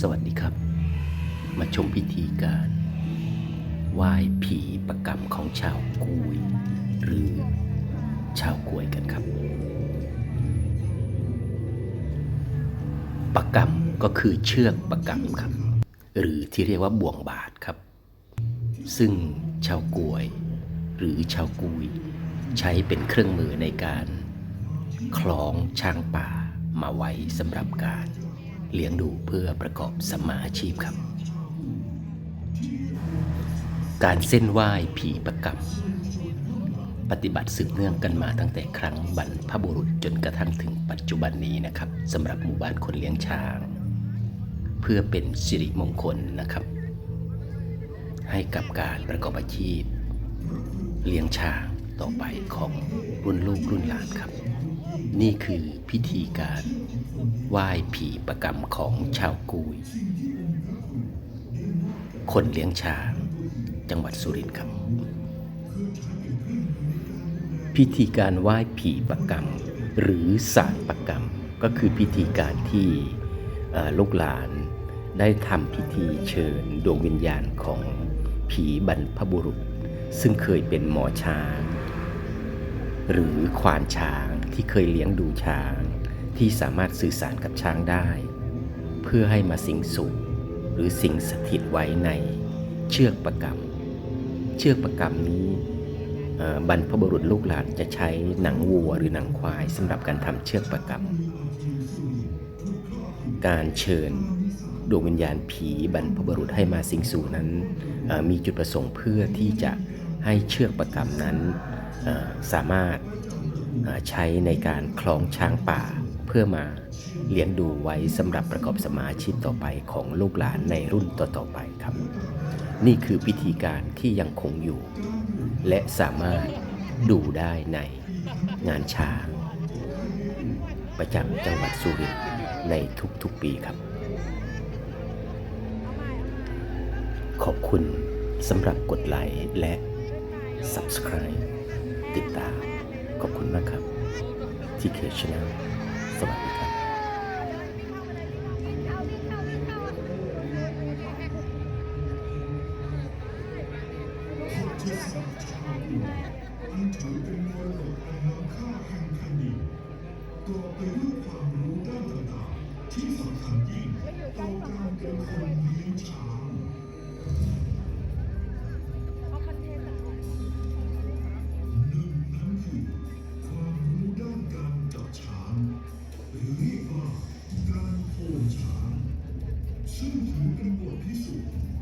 สวัสดีครับ มาชมพิธีการไหว้ผีประกรรมของชาวกุยหรือชาวกวยกันครับ ประกรรมก็คือเชือกประกรรมครับ หรือที่เรียกว่าบ่วงบาทครับ ซึ่งชาวกวย หรือชาวกุย ใช้เป็นเครื่องมือในการ คล้องช้างป่ามาไว้สำหรับการ เลี้ยงดูเพื่อประกอบสมมาอาชีพครับ การเส้นไหว้ผีประกรรม ปฏิบัติสืบเนื่องกันมาตั้งแต่ครั้งบรรพบุรุษจนกระทั่งถึงปัจจุบันนี้นะครับสำหรับหมู่บ้านคนเลี้ยงช้าง เพื่อเป็นสิริมงคลนะครับ ให้กับการประกอบอาชีพ เลี้ยงช้างต่อไปของรุ่นลูกรุ่นหลานครับ นี่คือพิธีการ ไหว้ผีประกรรมของชาวกุย คนเลี้ยงช้างจังหวัดสุรินทร์ครับ พิธีการไหว้ผีประกรรม หรือสารประกรรม ก็คือพิธีการที่ลูกหลานได้ทำพิธีเชิญดวงวิญญาณของผีบรรพบุรุษ ซึ่งเคยเป็นหมอช้าง หรือควานช้างที่เคยเลี้ยงดูช้าง ที่สามารถสื่อสารกับช้างได้ เพื่อให้มาสิงสู่หรือสิงสถิตไว้ในเชือกประกรรมเชือกประกรรมนี้บรรพบุรุษลูกหลานจะใช้หนังวัวหรือหนังควายสำหรับการทำเชือกประกรรมการเชิญดวงวิญญาณผีบรรพบุรุษให้มาสิงสู่นั้น มีจุดประสงค์เพื่อที่จะให้เชือกประกรรมนั้นสามารถใช้ในการคล้องช้างป่า พื่อมาเลี้ยงดูไว้สำหรับประกอบสมาชีพต่อไปของลูกหลานในรุ่นต่อๆไปครับ นี่คือพิธีการที่ยังคงอยู่ และสามารถดูได้ในงานช้าง ประจำจังหวัดสุรินทร์ในทุกๆปีครับ ขอบคุณสำหรับกดไลค์และ Subscribe ติดตาม ขอบคุณมากครับ ที่เคชแนลสวัสดีครับก่อไปด้วยความรู้ด้านต่างๆที่สำคัญยิ่งต่อการเป็นคนเลี้ยงช้าง หรือเรียกว่าการโคนช้างซึ่งถือเป็นบทพิสูจน์